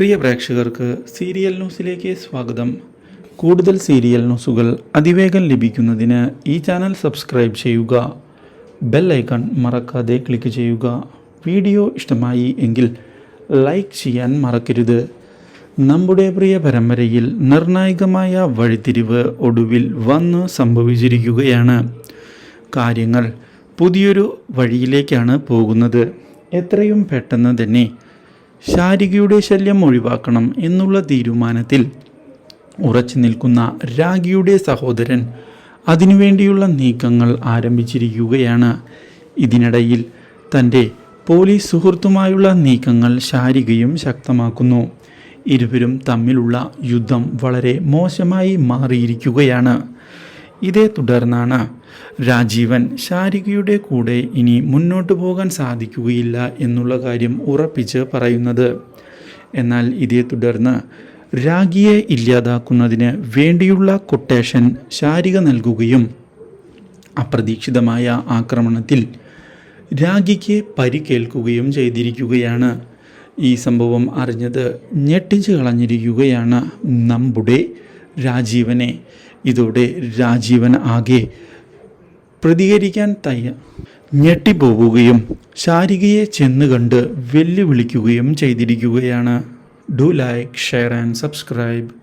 പ്രിയ പ്രേക്ഷകർക്ക് സീരിയൽ ന്യൂസിലേക്ക് സ്വാഗതം. കൂടുതൽ സീരിയൽ ന്യൂസുകൾ അതിവേഗം ലഭിക്കുന്നതിന് ഈ ചാനൽ സബ്സ്ക്രൈബ് ചെയ്യുക. ബെൽ ഐക്കൺ മറക്കാതെ ക്ലിക്ക് ചെയ്യുക. വീഡിയോ ഇഷ്ടമായി എങ്കിൽ ലൈക്ക് ചെയ്യാൻ മറക്കരുത്. നമ്മുടെ പ്രിയ പരമ്പരയിൽ നിർണായകമായ വഴിത്തിരിവ് ഒടുവിൽ വന്ന് സംഭവിച്ചിരിക്കുകയാണ്. കാര്യങ്ങൾ പുതിയൊരു വഴിയിലേക്കാണ് പോകുന്നത്. എത്രയും പെട്ടെന്ന് തന്നെ ശാരികയുടെ ശല്യം ഒഴിവാക്കണം എന്നുള്ള തീരുമാനത്തിൽ ഉറച്ചു നിൽക്കുന്ന രാഗിയുടെ സഹോദരൻ അതിനുവേണ്ടിയുള്ള നീക്കങ്ങൾ ആരംഭിച്ചിരിക്കുകയാണ്. ഇതിനിടയിൽ തന്റെ പോലീസ് സുഹൃത്തുമായുള്ള നീക്കങ്ങൾ ശാരികയും ശക്തമാക്കുന്നു. ഇരുവരും തമ്മിലുള്ള യുദ്ധം വളരെ മോശമായി മാറിയിരിക്കുകയാണ്. ഇതേ തുടർന്നാണ് രാജീവൻ ശാരികയുടെ കൂടെ ഇനി മുന്നോട്ട് പോകാൻ സാധിക്കുകയില്ല എന്നുള്ള കാര്യം ഉറപ്പിച്ച് പറയുന്നത്. എന്നാൽ ഇതേ തുടർന്ന് രാഗിയെ ഇല്ലാതാക്കുന്നതിന് വേണ്ടിയുള്ള കൊട്ടേഷൻ ശാരിക നൽകുകയും അപ്രതീക്ഷിതമായ ആക്രമണത്തിൽ രാഗിക്ക് പരിക്കേൽക്കുകയും ചെയ്തിരിക്കുകയാണ്. ഈ സംഭവം അറിഞ്ഞത് ഞെട്ടിച്ചു കളഞ്ഞിരിക്കുകയാണ് നമ്മുടെ രാജീവനെ ഇതോടെ രാജീവൻ ആകെ പ്രതികരിക്കാൻ തയ്യ. ഞെട്ടിപ്പോവുകയും ശാരികയെ ചെന്ന് കണ്ട് വെല്ലുവിളിക്കുകയും ചെയ്തിരിക്കുകയാണ്. Do like share and subscribe.